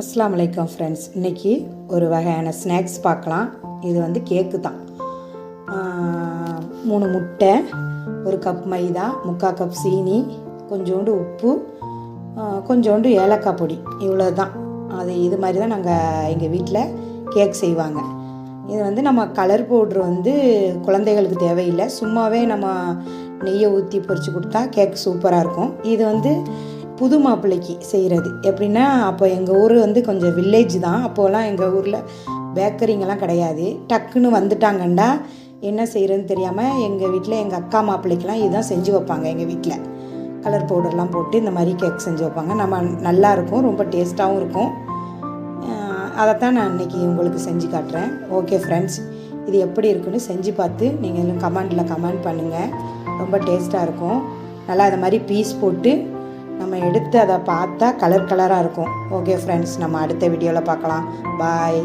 அஸ்லாம் வலைக்கம் ஃப்ரெண்ட்ஸ் இன்றைக்கி ஒரு வகையான ஸ்நாக்ஸ் பார்க்கலாம். இது வந்து கேக்கு தான். மூணு முட்டை ஒரு கப் மைதா முக்கால் கப் சீனி கொஞ்சோண்டு உப்பு கொஞ்சோண்டு ஏலக்காய் பொடி. இவ்வளோ தான் அது இது மாதிரி தான் நாங்கள் எங்கள் வீட்டில் கேக் செய்வாங்க. இது வந்து நம்ம கலர் பவுட்ரு வந்து குழந்தைகளுக்கு தேவையில்லை. சும்மாவே நம்ம நெய்யை ஊற்றி பொறிச்சு கொடுத்தா கேக் சூப்பராக இருக்கும். இது வந்து புது மாப்பிள்ளைக்கு செய்கிறது எப்படின்னா அப்போ எங்கள் ஊர் வந்து கொஞ்சம் வில்லேஜ் தான். அப்போலாம் எங்கள் ஊரில் பேக்கரிங்கெல்லாம் கிடையாது. டக்குன்னு வந்துட்டாங்கண்டா என்ன செய்கிறதுன்னு தெரியாமல் எங்கள் வீட்டில் எங்கள் அக்கா மாப்பிள்ளைக்கெலாம் இதுதான் செஞ்சு வைப்பாங்க எங்கள் வீட்டில் கலர் பவுடர்லாம் போட்டு இந்த மாதிரி கேக் செஞ்சு வைப்பாங்க. நம்ம நல்லாயிருக்கும் ரொம்ப டேஸ்ட்டாகவும் இருக்கும். அதைத்தான் நான் இன்றைக்கி உங்களுக்கு செஞ்சு காட்டுறேன். ஓகே ஃப்ரெண்ட்ஸ் இது எப்படி இருக்குன்னு செஞ்சு பார்த்து நீங்கள் கமெண்டில் கமெண்ட் பண்ணுங்கள் ரொம்ப டேஸ்ட்டாக இருக்கும். நல்லா அது மாதிரி பீஸ் போட்டு நம்ம எடுத்து அதை பார்த்தா கலர் கலராக இருக்கும். ஓகே ஃப்ரெண்ட்ஸ் நம்ம அடுத்த வீடியோவில் பார்க்கலாம். பாய்